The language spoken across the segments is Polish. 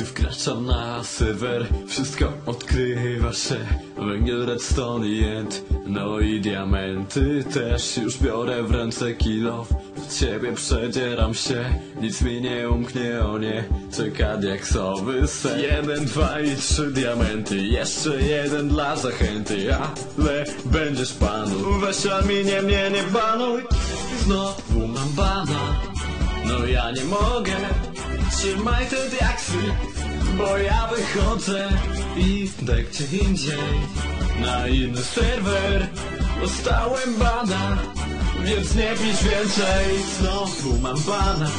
Gdy wkraczam na serwer, wszystko odkrywa się. Węgiel, redstone i jęt, no i diamenty też Już biorę w ręce kilo, w ciebie przedzieram się Nic mi nie umknie, o nie, czeka diaksowy sen Jeden, dwa i trzy diamenty, jeszcze jeden dla zachęty. Ale będziesz panu, weź alminie mnie nie banuj. Znowu mam bana, no ja nie mogę Trzymaj te diaksy, bo ja wychodzę i idę gdzie indziej Na inny serwer dostałem bana Więc nie pisz więcej, znowu mam bana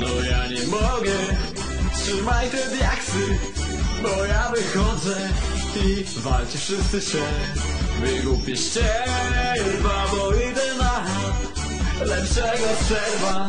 No ja nie mogę, trzymaj te diaksy Bo ja wychodzę i walcie wszyscy się. Wygłupiście, chyba bo idę na lepszego serwa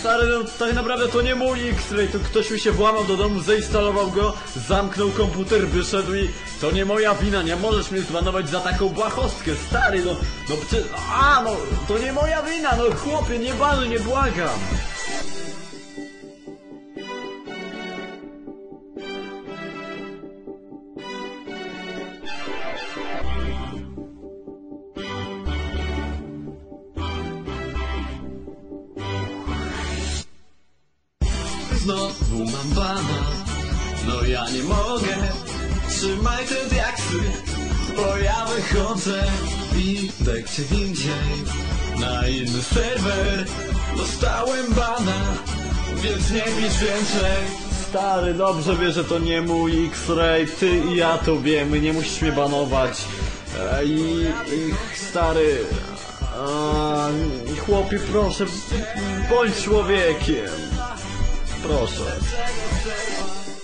Stary, no tak naprawdę to nie mój X-Ray, to ktoś mi się włamał do domu, zainstalował go, zamknął komputer, wyszedł i to nie moja wina, nie możesz mnie zbanować za taką błahostkę, stary, no, no przecież, a no, to nie moja wina, no chłopie, nie banuj, nie błagam. Znowu mam bana. No ja nie mogę. Trzymaj te diaksy Bo ja wychodzę I idę gdzie indziej Na inny serwer Dostałem bana Więc nie pisz więcej. Stary, dobrze wie, że to nie mój X-Ray, ty i ja to wiemy, nie musisz mnie banować. E, I, i stary, a, chłopie, proszę, bądź człowiekiem. Proszę. Lepszego serwa